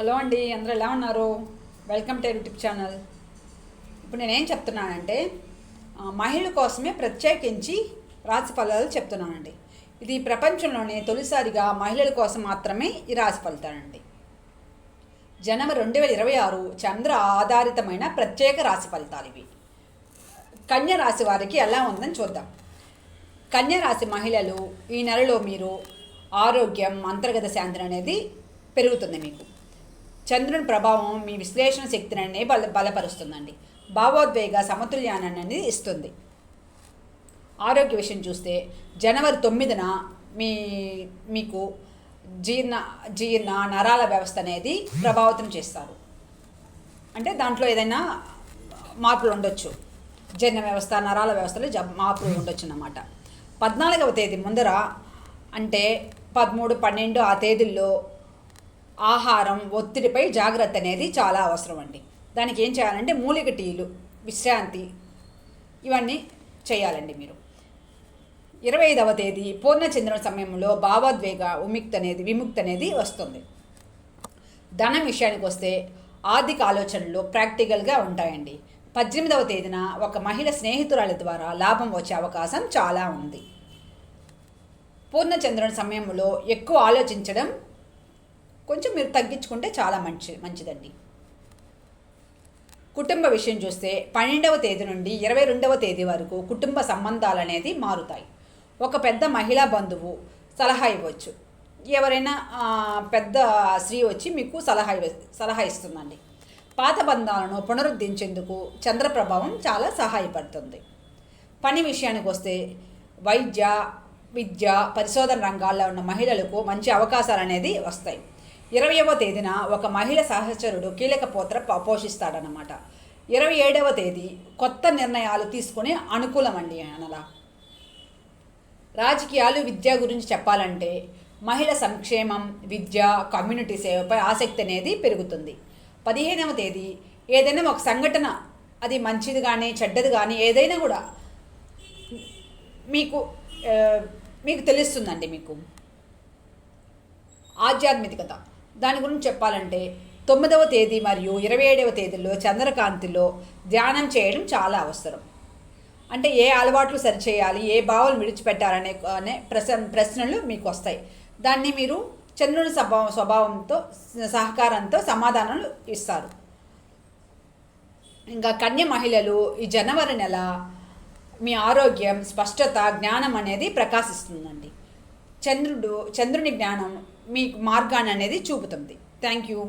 Hello అండి అందరూ ఎలా ఉన్నారు? Welcome to YouTube channel. ఇప్పుడు నేనేం చెప్తున్నానంటే మహిళ మహిళల కోసమే ప్రత్యేకించి రాశి ఫలాలు చెప్తున్నానండి. ఇది ప్రపంచంలోనే తొలిసారిగా మహిళల కోసం మాత్రమే ఈ రాశి ఫలితాలండి. జనవరి రెండు వేల ఇరవై ఆరు చంద్ర ఆధారితమైన ప్రత్యేక రాశి ఫలితాలు ఇవి. కన్య రాశి వారికి ఎలా ఉందని చూద్దాం. కన్య రాశి మహిళలు ఈ నెలలో మీరు ఆరోగ్యం అంతర్గత శాంతి అనేది పెరుగుతుంది మీకు. చంద్రుని ప్రభావం మీ విశ్లేషణ శక్తిని బల బలపరుస్తుందండి. భావోద్వేగ సమతుల్యానాన్ని అనేది ఇస్తుంది. ఆరోగ్య విషయం చూస్తే జనవరి తొమ్మిదిన మీ మీకు జీర్ణ జీర్ణ నరాల వ్యవస్థ అనేది ప్రభావితం చేస్తారు. అంటే దాంట్లో ఏదైనా మార్పులు ఉండొచ్చు. జీర్ణ వ్యవస్థ నరాల వ్యవస్థలో మార్పులు ఉండొచ్చు అన్నమాట. పద్నాలుగవ తేదీ ముందర అంటే పదమూడు పన్నెండు ఆ తేదీల్లో ఆహారం ఒత్తిడిపై జాగ్రత్త అనేది చాలా అవసరం అండి దానికి ఏం చేయాలంటే మూలిక టీలు విశ్రాంతి ఇవన్నీ చేయాలండి మీరు. ఇరవై ఐదవ తేదీ పూర్ణచంద్రుని సమయంలో భావోద్వేగ విముక్తి అనేది విముక్తి అనేది వస్తుంది. ధనం విషయానికి వస్తే ఆర్థిక ఆలోచనలు ప్రాక్టికల్గా ఉంటాయండి. పద్దెనిమిదవ తేదీన ఒక మహిళ స్నేహితురాల ద్వారా లాభం వచ్చే అవకాశం చాలా ఉంది. పూర్ణచంద్రుని సమయంలో ఎక్కువ ఆలోచించడం కొంచెం మీరు తగ్గించుకుంటే చాలా మంచి మంచిదండి. కుటుంబ విషయం చూస్తే పన్నెండవ తేదీ నుండి ఇరవై రెండవ తేదీ వరకు కుటుంబ సంబంధాలు అనేది మారుతాయి. ఒక పెద్ద మహిళా బంధువు సలహా ఇవ్వచ్చు. ఎవరైనా పెద్ద స్త్రీ వచ్చి మీకు సలహా సలహా ఇస్తుందండి. పాత బంధాలను పునరుద్ధరించేందుకు చంద్ర ప్రభావం చాలా సహాయపడుతుంది. పని విషయానికి వస్తే వైద్య విద్య పరిశోధన రంగాల్లో ఉన్న మహిళలకు మంచి అవకాశాలు అనేది వస్తాయి. ఇరవయవ తేదీన ఒక మహిళ సహచరుడు కీలక పాత్ర పోషిస్తాడనమాట ఇరవై ఏడవ తేదీ కొత్త నిర్ణయాలు తీసుకునే అనుకూలమండి అనలా. రాజకీయాలు విద్య గురించి చెప్పాలంటే మహిళ సంక్షేమం విద్య కమ్యూనిటీ సేవపై ఆసక్తి అనేది పెరుగుతుంది. పదిహేనవ తేదీ ఏదైనా ఒక సంఘటన అది మంచిది కానీ చెడ్డది కానీ ఏదైనా కూడా మీకు మీకు తెలుస్తుందండి మీకు. ఆధ్యాత్మికత. దాని గురించి చెప్పాలంటే తొమ్మిదవ తేదీ మరియు ఇరవై ఏడవ తేదీలో చంద్రకాంతిలో ధ్యానం చేయడం చాలా అవసరం. అంటే ఏ అలవాట్లు సరిచేయాలి ఏ భావాలు విడిచిపెట్టాలనే అనే ప్రశ్న ప్రశ్నలు మీకు వస్తాయి. దాన్ని మీరు చంద్రుని స్వభావం స్వభావంతో సహకారంతో సమాధానాలు ఇస్తారు. ఇంకా కన్య మహిళలు ఈ జనవరి నెల మీ ఆరోగ్యం స్పష్టత జ్ఞానం అనేది ప్రకాశిస్తుందండి. చంద్రుడు చంద్రుని జ్ఞానం మీకు మార్గాన్ని అనేది చూపుతుంది. Thank you